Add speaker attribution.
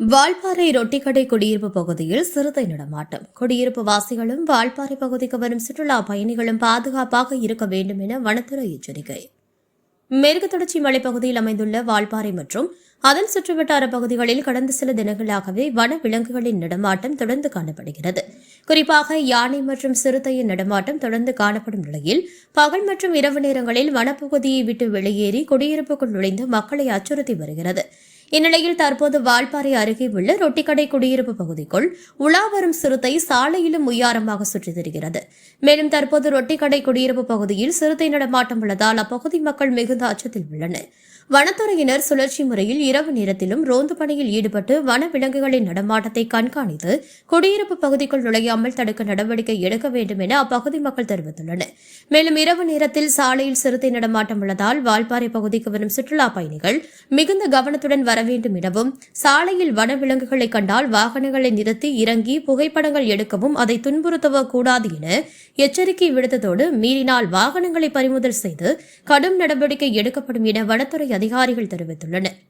Speaker 1: வால்பாறை ரொட்டிக்கடை குடியிருப்பு பகுதியில் சிறுத்தை நடமாட்டம். குடியிருப்பு வாசிகளும் வால்பாறை பகுதிக்கு வரும் சுற்றுலா பயணிகளும் பாதுகாப்பாக இருக்க வேண்டும் என வனத்துறை எச்சரிக்கை. மேற்கு தொடர்ச்சி மலைப்பகுதியில் அமைந்துள்ள வால்பாறை மற்றும் அதன் சுற்றுவட்டார பகுதிகளில் கடந்த சில தினங்களாகவே வன விலங்குகளின் நடமாட்டம் தொடர்ந்து காணப்படுகிறது. குறிப்பாக யானை மற்றும் சிறுத்தையின் நடமாட்டம் தொடர்ந்து காணப்படும் நிலையில் பகல் மற்றும் இரவு நேரங்களில் வனப்பகுதியை விட்டு வெளியேறி குடியிருப்புக்குள் நுழைந்து மக்களை அச்சுறுத்தி வருகிறது. இந்நிலையில் தற்போது வால்பாறை அருகே உள்ள ரொட்டிக்கடை குடியிருப்பு பகுதிக்குள் உலா வரும் சிறுத்தை சாலையிலும் உய்யாரமாக சுற்றித் திரிகிறது. மேலும் தற்போது ரொட்டிக்கடை குடியிருப்பு பகுதியில் சிறுத்தை நடமாட்டம் உள்ளதால் அப்பகுதி மக்கள் மிகுந்த அச்சத்தில் உள்ளனர். வனத்துறையினர் சுழற்சி முறையில் இரவு நேரத்திலும் ரோந்து பணியில் ஈடுபட்டு வன விலங்குகளின் நடமாட்டத்தை கண்காணித்து குடியிருப்பு பகுதிக்குள் நுழையாமல் தடுக்க நடவடிக்கை எடுக்க வேண்டும் என அப்பகுதி மக்கள் தெரிவித்துள்ளனர். மேலும் இரவு நேரத்தில் சாலையில் சிறுத்தை நடமாட்டம் உள்ளதால் வால்பாறை பகுதிக்கு வரும் சுற்றுலா பயணிகள் மிகுந்த கவனத்துடன் வர வேண்டும் எனவும் சாலையில் வனவிலங்குகளை கண்டால் வாகனங்களை நிறுத்தி இறங்கி புகைப்படங்கள் எடுக்கவும் அதை துன்புறுத்தவோ கூடாது என எச்சரிக்கை விடுத்ததோடு மீறினால் வாகனங்களை பறிமுதல் செய்து கடும் நடவடிக்கை எடுக்கப்படும் என வனத்துறை அதிகாரிகள் தெரிவித்துள்ளனர்.